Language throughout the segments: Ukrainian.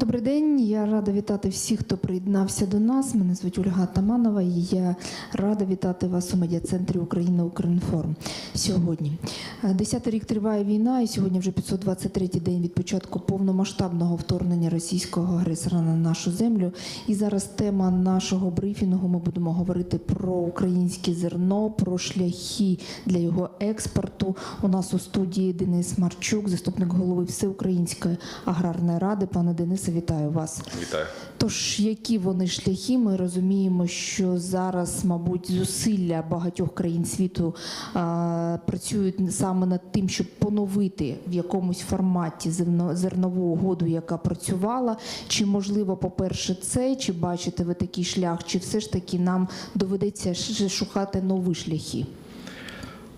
Добрий день. Я рада вітати всіх, хто приєднався до нас. Мене звуть Ольга Таманова. і Я рада вітати вас у медіа-центрі Україна Укрінформ. Сьогодні Е, десятий рік триває війна, і сьогодні вже 523-й день від початку повномасштабного вторгнення російського агресора на нашу землю. І зараз тема нашого брифінгу. Ми будемо говорити про українське зерно, про шляхи для його експорту. У нас у студії Денис Марчук, заступник голови Всеукраїнської аграрної ради. Пане Денисе, вітаю вас. Вітаю. Тож, які вони шляхи? Ми розуміємо, що зараз, мабуть, зусилля багатьох країн світу а, працюють саме над тим, щоб поновити в якомусь форматі зернову угоду, яка працювала. Чи можливо, по-перше, це, чи бачите ви такий шлях, чи все ж таки нам доведеться шукати нові шляхи?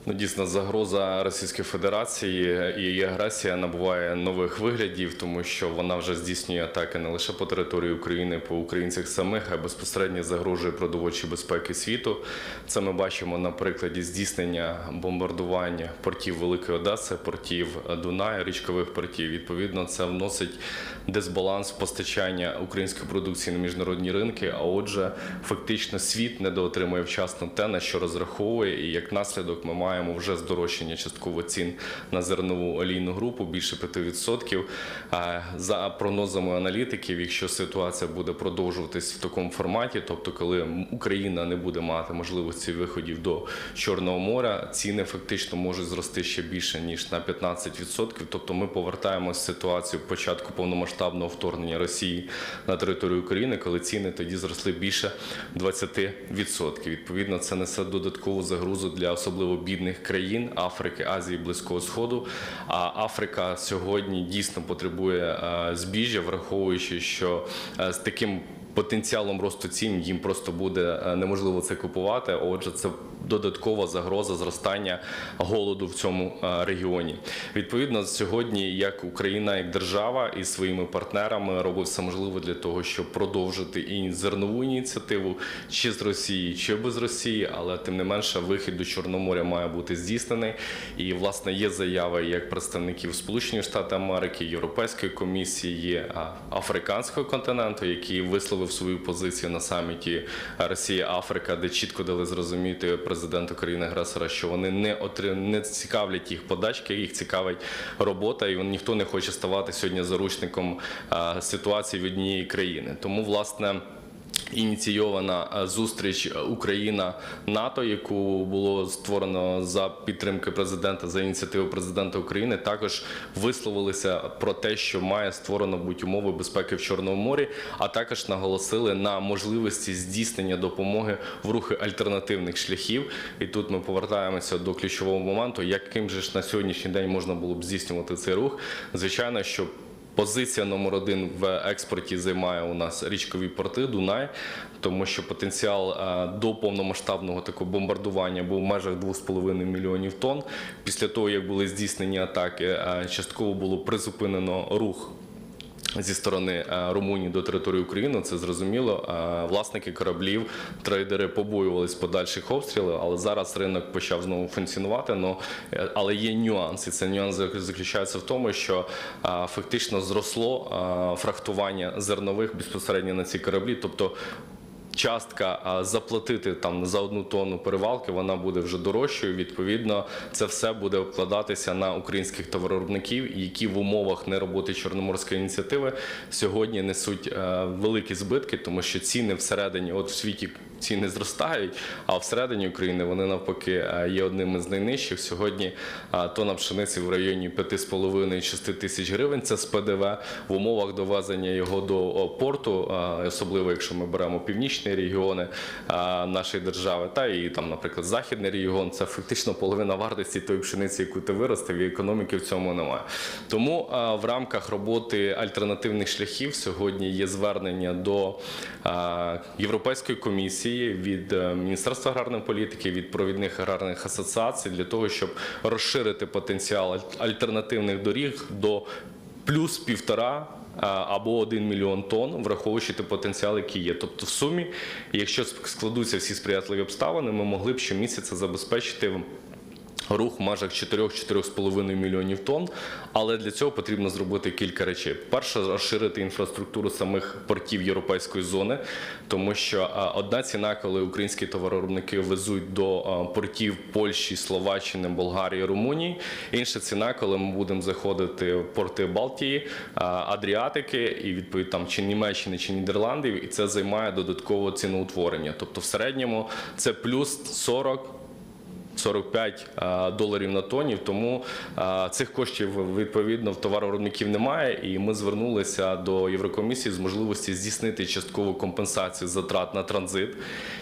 Ну, дійсно, загроза Російської Федерації і її агресія набуває нових виглядів, тому що вона вже здійснює атаки не лише по території України, по українцях самих, а безпосередньо загрожує продовольчій безпеки світу. Це ми бачимо на прикладі здійснення бомбардування портів Великої Одеси, портів Дунаю, річкових портів. Відповідно, це вносить дисбаланс постачання української продукції на міжнародні ринки. А отже, фактично світ недоотримує вчасно те, на що розраховує, і як наслідок ми маємо вже здорожчання частково цін на зернову олійну групу більше 5%. А За прогнозами аналітиків, якщо ситуація буде продовжуватись в такому форматі, тобто коли Україна не буде мати можливості виходів до Чорного моря, ціни фактично можуть зрости ще більше ніж на 15%. Тобто ми повертаємося в ситуацію початку повномасштабного вторгнення Росії на територію України, коли ціни тоді зросли більше 20%. Відповідно, це несе додаткову загрозу для особливо бідних країн Африки, Азії, Близького Сходу. А Африка сьогодні дійсно потребує е, збіжжя, враховуючи, що е, з таким потенціалом росту цін їм просто буде е, неможливо це купувати. Отже, це додаткова загроза зростання голоду в цьому е, регіоні. Відповідно, сьогодні як Україна, як держава і своїми партнерами робить все можливе для того, щоб продовжити і зернову ініціативу чи з Росії, чи без Росії, але тим не менше вихід до Чорного моря має бути здійснений. І власне є заяви як представників Сполучених Штатів Америки, Європейської комісії, африканського континенту, який висловив свою позицію на саміті Росія Африка, де чітко дали зрозуміти президенту країни агресора, що вони не отри... не цікавлять їх подачки, їх цікавить робота, і ніхто не хоче ставати сьогодні заручником ситуації в однієї країни. Тому власне. Ініційована е, зустріч Україна НАТО, яку було створено за підтримки президента за ініціативи президента України, також висловилися про те, що має створено бути умови безпеки в Чорному морі, а також наголосили на можливості здійснення допомоги в рухи альтернативних шляхів. І тут ми повертаємося до ключового моменту, яким же ж на сьогоднішній день можна було б здійснювати цей рух. Звичайно, що Позиція номер один в експорті займає у нас річкові порти Дунай, тому що потенціал е, до повномасштабного такого бомбардування був в межах 2,5 мільйонів тонн. Після того, як були здійснені атаки, е, частково було призупинено рух. Зі сторони е, Румунії до території України це зрозуміло. Е, Власники кораблів, трейдери побоювались подальших обстрілів, але зараз ринок почав знову функціонувати. Е, але є нюанс, і цей нюанс зак- заключається в тому, що фактично зросло фрахтування зернових безпосередньо на ці кораблі, тобто частка заплатити там за одну тонну перевалки, вона буде вже дорожчою. Відповідно, це все буде вкладатися на українських товаровиробників, які в умовах нероботи Чорноморської ініціативи сьогодні несуть е, великі збитки, тому що ціни всередині, от в світі ціни зростають, а всередині України вони навпаки е, є одним із найнижчих. Сьогодні е, тонна пшениці в районі 5,5-6 тисяч гривень. Це з ПДВ в умовах довезення його до порту, особливо якщо ми беремо північні регіони нашої держави, та і там, наприклад, західний регіон. Це фактично половина вартості тої пшениці, яку ти виростив, і економіки в цьому немає. Тому в рамках роботи альтернативних шляхів сьогодні є звернення до Європейської комісії від е, Міністерства аграрної політики, від провідних аграрних асоціацій для того, щоб розширити потенціал альтернативних доріг до плюс півтора. А, Або 1 мільйон тонн, враховуючи той потенціал, який є. Тобто, в сумі, якщо складуться всі сприятливі обставини, ми могли б щомісяця забезпечити рух в межах 4-4,5 мільйонів тонн. Але для цього потрібно зробити кілька речей. Перше, розширити інфраструктуру самих портів європейської зони, тому що одна ціна, коли українські товаровиробники везуть до портів Польщі, Словаччини, Болгарії, Румунії. Інша ціна, коли ми будемо заходити в порти Балтії, Адріатики і відповідь там чи Німеччини, чи Нідерландів, і це займає додаткове ціноутворення. Тобто, в середньому це плюс 40 45 е, доларів на тоні. Тому цих коштів відповідно в товаровиробників немає. І ми звернулися до Єврокомісії з можливості здійснити часткову компенсацію затрат на транзит.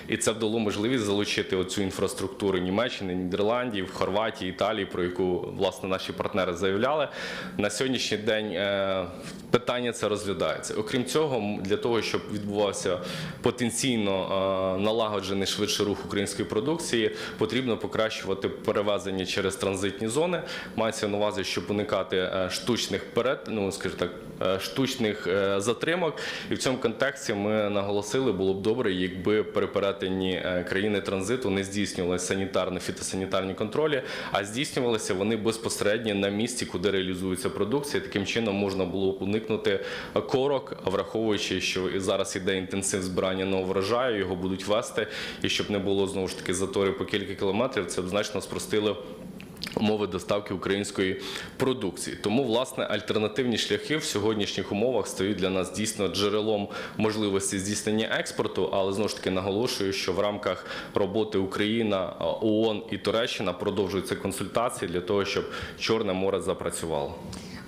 І це вдало можливість залучити оцю інфраструктуру Німеччини, Нідерландів, Хорватії, Італії, про яку власне наші партнери заявляли. На сьогоднішній день е, питання це розглядається. Окрім цього, для того, щоб відбувався потенційно е, налагоджений швидший рух української продукції, потрібно покращувати перевезення через транзитні зони. Мається на увазі, щоб уникати е, штучних перед, ну скажімо так, штучних е, затримок. І в цьому контексті ми наголосили, було б добре, якби при е, країни транзиту не здійснювалися санітарні фітосанітарні контролі, а здійснювалися вони безпосередньо на місці, куди реалізується продукція. Таким чином можна було б уникнути корок, враховуючи, що і зараз іде інтенсив збирання нового врожаю, його будуть вести, і щоб не було знову ж таки заторів по кілька кілометрів, це б значно спростило умови доставки української продукції. Тому, власне, альтернативні шляхи в сьогоднішніх умовах стають для нас дійсно джерелом можливості здійснення експорту, але знову ж таки наголошую, що в рамках роботи Україна, ООН і Туреччина продовжуються консультації для того, щоб Чорне море запрацювало.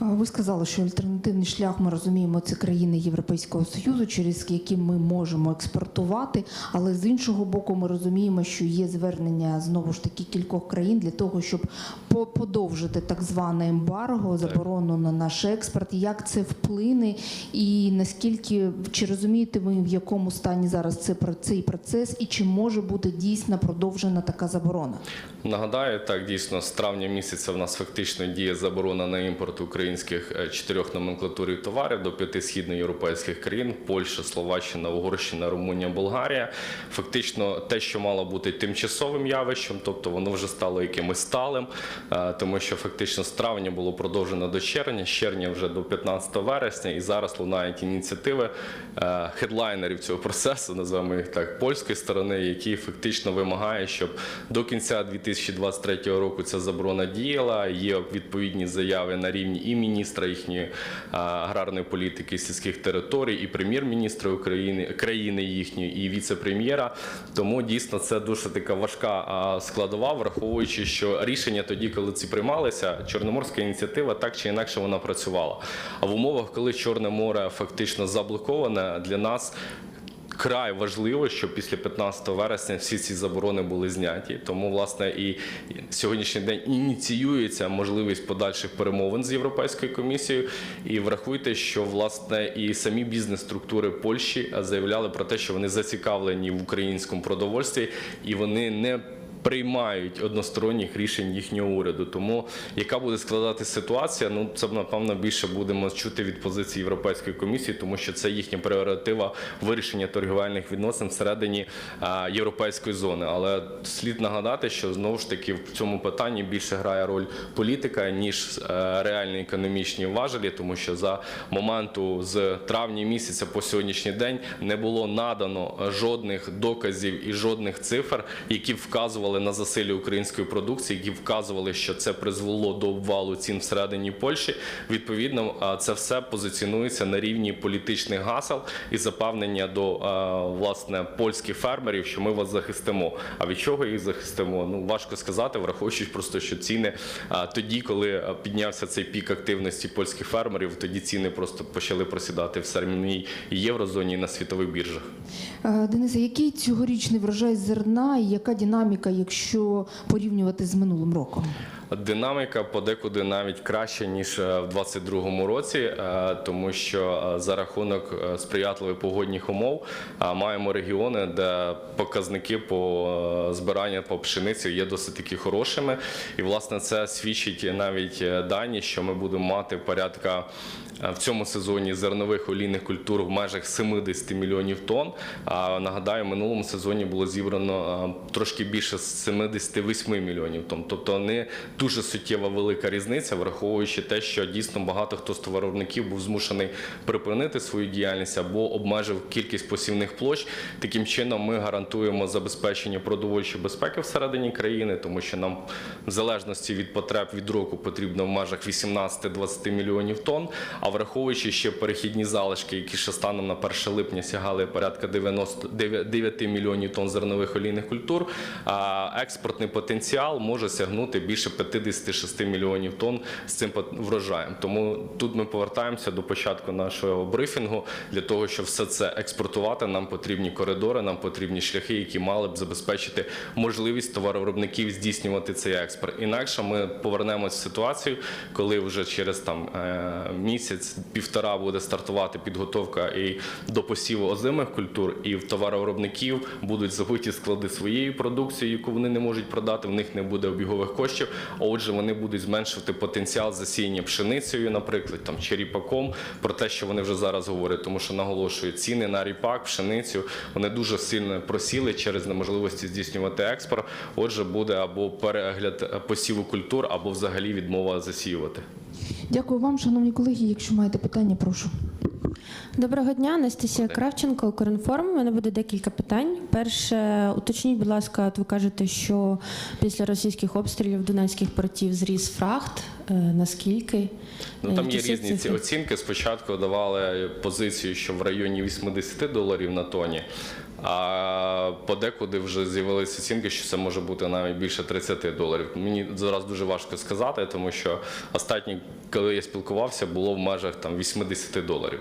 Ви сказали, що альтернативний шлях ми розуміємо це країни Європейського союзу, через які ми можемо експортувати. Але з іншого боку, ми розуміємо, що є звернення знову ж таки кількох країн для того, щоб подовжити так зване ембарго, заборону на наш експорт. Як це вплине, і наскільки чи розумієте ви, в якому стані зараз це цей процес, і чи може бути дійсно продовжена така заборона? Нагадаю, так дійсно з травня місяця в нас фактично діє заборона на імпорт українських е, чотирьох номенклатурів товарів до п'яти східноєвропейських країн: Польща, Словаччина, Угорщина, Румунія, Болгарія. Фактично, те, що мало бути тимчасовим явищем, тобто воно вже стало якимось сталим, е, тому що фактично з травня було продовжено до червня, з червня вже до 15 вересня, і зараз лунають ініціативи е, хедлайнерів цього процесу, називаємо їх так, польської сторони, які фактично вимагають, щоб до кінця 2023 року ця заборона діяла. Є відповідні заяви на рівні і міністра їхньої аграрної політики сільських територій, і прем'єр-міністра України країни їхньої, і віце-прем'єра. Тому дійсно це дуже така важка складова, враховуючи, що рішення тоді, коли ці приймалися, Чорноморська ініціатива так чи інакше вона працювала. А в умовах, коли Чорне море фактично заблоковане, для нас Край важливо, щоб після 15 вересня всі ці заборони були зняті. Тому, власне, і сьогоднішній день ініціюється можливість подальших перемовин з Європейською комісією. І врахуйте, що власне і самі бізнес-структури Польщі заявляли про те, що вони зацікавлені в українському продовольстві, і вони не приймають односторонніх рішень їхнього уряду. Тому яка буде складати ситуація? Ну це напевно більше будемо чути від позиції Європейської комісії, тому що це їхня прерогатива вирішення торгівельних відносин всередині європейської зони. Але слід нагадати, що знову ж таки в цьому питанні більше грає роль політика ніж е, реальні економічні важелі, тому що за моменту з травня місяця по сьогоднішній день не було надано жодних доказів і жодних цифр, які б вказували на засилля української продукції, які вказували, що це призвело до обвалу цін всередині Польщі. Відповідно, це все позиціонується на рівні політичних гасел і запевнення до власне польських фермерів, що ми вас захистимо. А від чого їх захистимо? Ну важко сказати, враховуючи просто, що ціни тоді, коли піднявся цей пік активності польських фермерів, тоді ціни просто почали просідати в самій єврозоні і на світових біржах. Е, Денисе, який цьогорічний врожай зерна і яка динаміка, якщо порівнювати з минулим роком? Динаміка подекуди навіть краще ніж е, в 2022 році, е, тому що е, за рахунок сприятливих погодних умов маємо регіони, де показники по збиранню по пшениці є досить таки хорошими. І власне це свідчить навіть дані, що ми будемо мати порядка в цьому сезоні зернових олійних культур в межах 70 мільйонів тонн. А нагадаю, в минулому сезоні було зібрано трошки більше 78 мільйонів тонн. Тобто не дуже суттєва велика різниця, враховуючи те, що дійсно багато хто з товаровиробників був змушений припинити свою діяльність або обмежив кількість посівних площ. Таким чином, ми гарантуємо забезпечення продовольчої безпеки всередині країни, тому що нам в залежності від потреб від року потрібно в межах 18-20 мільйонів тонн. А враховуючи ще перехідні залишки, які ще станом на 1 липня сягали порядка 90, 9 мільйонів тонн зернових олійних культур, експортний потенціал може сягнути більше 56 мільйонів тонн з цим врожаєм. Тому тут ми повертаємося до початку нашого брифінгу. Для того, щоб все це експортувати, нам потрібні коридори, нам потрібні шляхи, які мали б забезпечити можливість товаровиробників здійснювати цей експорт. Інакше ми повернемось в ситуацію, коли вже через там е, місяць півтора буде стартувати підготовка і до посіву озимих культур, і в товаровиробників будуть забиті склади своєї продукції, яку вони не можуть продати. В них не буде обігових коштів. Отже, вони будуть зменшувати потенціал засіяння пшеницею, наприклад, там чи ріпаком, про те, що вони вже зараз говорять, тому що наголошую, ціни на ріпак, пшеницю вони дуже сильно просіли через неможливості здійснювати експорт. Отже, буде або перегляд посіву культур, або взагалі відмова засіювати. Дякую вам, шановні колеги. Якщо маєте питання, прошу. Доброго дня, Анастасія Кравченко, Укрінформ. У мене буде декілька питань. Перше, уточніть, будь ласка, от ви кажете, що після російських обстрілів донецьких портів зріс фрахт. Е, Наскільки? Ну там Е, є різні ці оцінки. Спочатку давали позицію, що в районі 80 доларів на тоні. А подекуди вже з'явилися оцінки, що це може бути навіть більше 30 доларів. Мені зараз дуже важко сказати, тому що останнє, коли я спілкувався, було в межах там 80 доларів.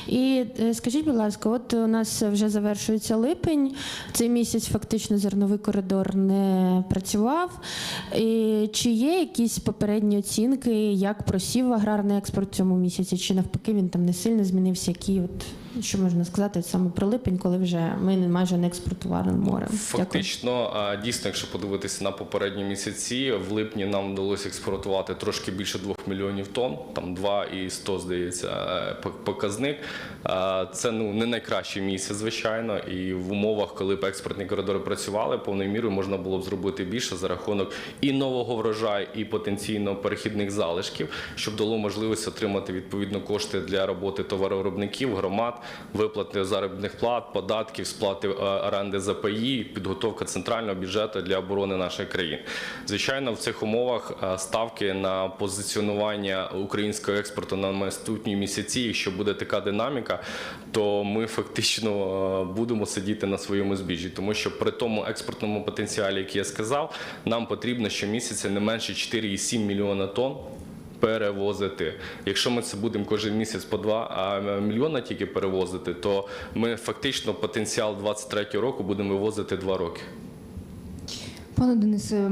І е, скажіть, будь ласка, от у нас вже завершується липень. Цей місяць фактично зерновий коридор не працював. І чи є якісь попередні оцінки, як просів аграрний експорт в цьому місяці, чи навпаки він там не сильно змінився? Які от що можна сказати саме про липень, коли вже ми майже не експортували морем? Фактично, а, дійсно, якщо подивитися на попередні місяці, в липні нам вдалося експортувати трошки більше 2 мільйонів тонн, там 2 і 100, здається, е, по- показник. Це ну не найкращий місяць, звичайно, і в умовах, коли б експортні коридори працювали, повною мірою можна було б зробити більше за рахунок і нового врожаю, і потенційно перехідних залишків, щоб дало можливість отримати відповідно кошти для роботи товаровиробників, громад, виплати заробітних плат, податків, сплати е, оренди за паї, підготовка центрального бюджету для оборони нашої країни. Звичайно, в цих умовах е, ставки на позиціонування українського експорту на наступні місяці, якщо буде така динаміка, то ми фактично е, будемо сидіти на своєму збіжжі, тому що при тому експортному потенціалі, який я сказав, нам потрібно щомісяця не менше 4,7 мільйона тонн перевозити. Якщо ми це будемо кожен місяць по 2 мільйона тільки перевозити, то ми фактично потенціал 23 року будемо вивозити 2 роки. Пане Денисе,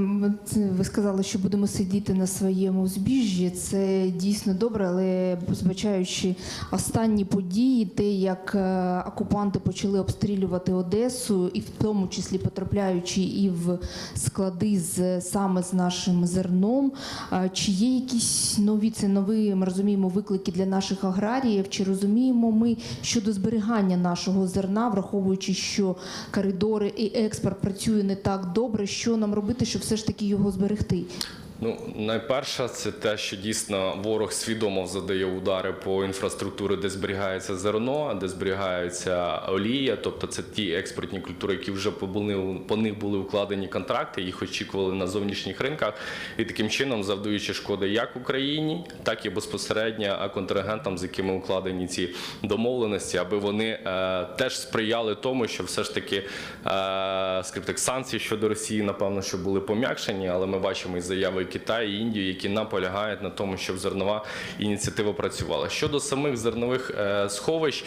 ви сказали, що будемо сидіти на своєму збіжжі. Це дійсно добре, але збачаючи останні події, те, як е, окупанти почали обстрілювати Одесу, і в тому числі потрапляючи і в склади з саме з нашим зерном. Чи є якісь нові це нові, ми розуміємо, виклики для наших аграріїв? Чи розуміємо ми щодо зберігання нашого зерна, враховуючи, що коридори і експорт працює не так добре, що нам робити, щоб все ж таки його зберегти? Ну, найперше, це те, що дійсно ворог свідомо задає удари по інфраструктурі, де зберігається зерно, де зберігається олія, тобто це ті експортні культури, які вже по були- по них були укладені контракти, їх очікували на зовнішніх ринках, і таким чином завдаючи шкоди як Україні, так і безпосередньо контрагентам, з якими укладені ці домовленості, аби вони е, теж сприяли тому, що все ж таки е, так, санкції щодо Росії, напевно, що були пом'якшені, але ми бачимо і заяви Китай і Індію, які наполягають на тому, щоб зернова ініціатива працювала. Щодо самих зернових е, сховищ,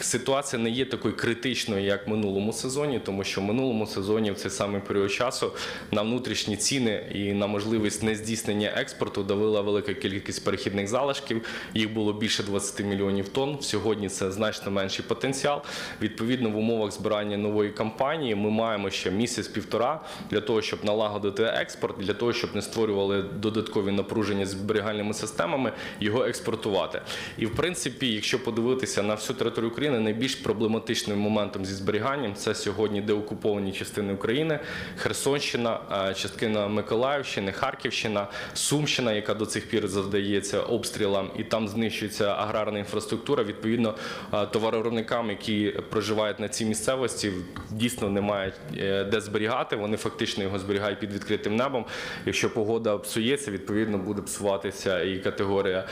ситуація не є такою критичною, як в минулому сезоні, тому що в минулому сезоні в цей самий період часу на внутрішні ціни і на можливість нездійснення експорту давила велика кількість перехідних залишків. Їх було більше 20 мільйонів тонн. Сьогодні це значно менший потенціал. Відповідно, в умовах збирання нової кампанії ми маємо ще місяць-півтора для того, щоб налагодити експорт, для того, щоб не створювали додаткові напруження з зберігальними системами, його експортувати. І в принципі, якщо подивитися на всю територію України, найбільш проблематичним моментом зі зберіганням це сьогодні деокуповані частини України, Херсонщина, е, частина Миколаївщини, Харківщина, Сумщина, яка до цих пір завдається обстрілам, і там знищується аграрна інфраструктура. Відповідно, е, товаровиробникам, які проживають на цій місцевості, дійсно не мають е, де зберігати. Вони фактично його зберігають під відкритим небом. Якщо погода псується, відповідно буде псуватися і категорія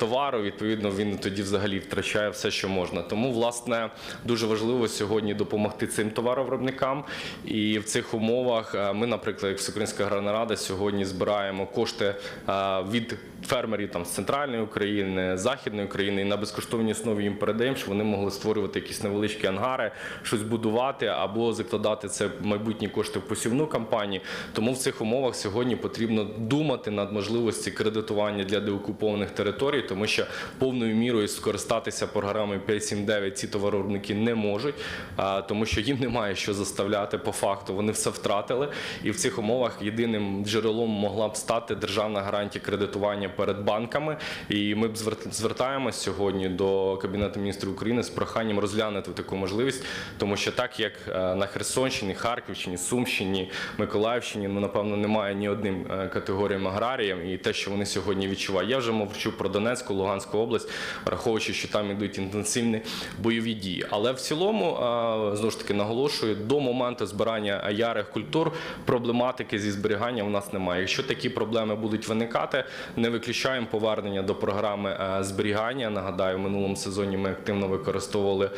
товару. Відповідно, він тоді взагалі втрачає все, що можна. Тому, власне, дуже важливо сьогодні допомогти цим товаровиробникам. І в цих умовах ми, наприклад, як Всеукраїнська аграрна рада, сьогодні збираємо кошти від фермерів там з центральної України, західної України, і на безкоштовній основі їм передаємо, щоб вони могли створювати якісь невеличкі ангари, щось будувати або закладати це майбутні кошти в посівну кампанію. Тому в цих умовах сьогодні потрібно думати над можливості кредитування для деокупованих територій, тому що повною мірою скористатися програмою 5.7.9 ці товаровиробники не можуть, тому що їм немає що заставляти по факту. Вони все втратили, і в цих умовах єдиним джерелом могла б стати державна гарантія кредитування перед банками. І ми б звер- звертаємось сьогодні до Кабінету міністрів України з проханням розглянути таку можливість, тому що так як е, на Херсонщині, Харківщині, Сумщині, Миколаївщині, ну напевно немає ні одним е, категоріям аграріям, і те, що вони сьогодні відчувають. Я вже мовчу про Донецьку, Луганську область, враховуючи, що там ідуть інтенсивні бойові дії. Але в цілому е, знову ж таки наголошую, до моменту збирання ярих культур проблематики зі зберіганням у нас немає. Якщо такі проблеми будуть виникати, не виключаємо повернення до програми е, зберігання. Нагадаю, в минулому сезоні ми активно використовували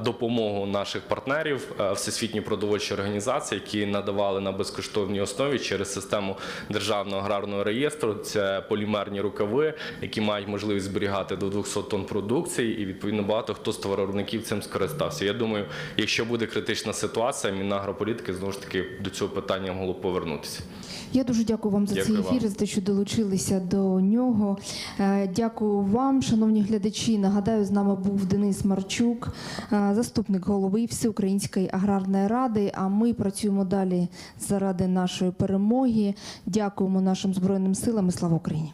допомогу наших партнерів Всесвітньої продовольчої організації, які надавали на безкоштовній основі через систему державного аграрного реєстру. Це полімерні рукави, які мають можливість зберігати до 200 тонн продукції, і відповідно багато хто з товаровиробників цим скористався. Я думаю, якщо буде критична ситуація, Мінагрополітики знову ж таки до цього питання могло повернутися. Я дуже дякую вам за Дякую цей ефір, вам. за те, що долучилися до нього. Е, Дякую вам, шановні глядачі. Нагадаю, з нами був Денис Марчук, е, заступник голови Всеукраїнської аграрної ради. А ми працюємо далі заради нашої перемоги. Дякуємо нашим збройним силам і слава Україні.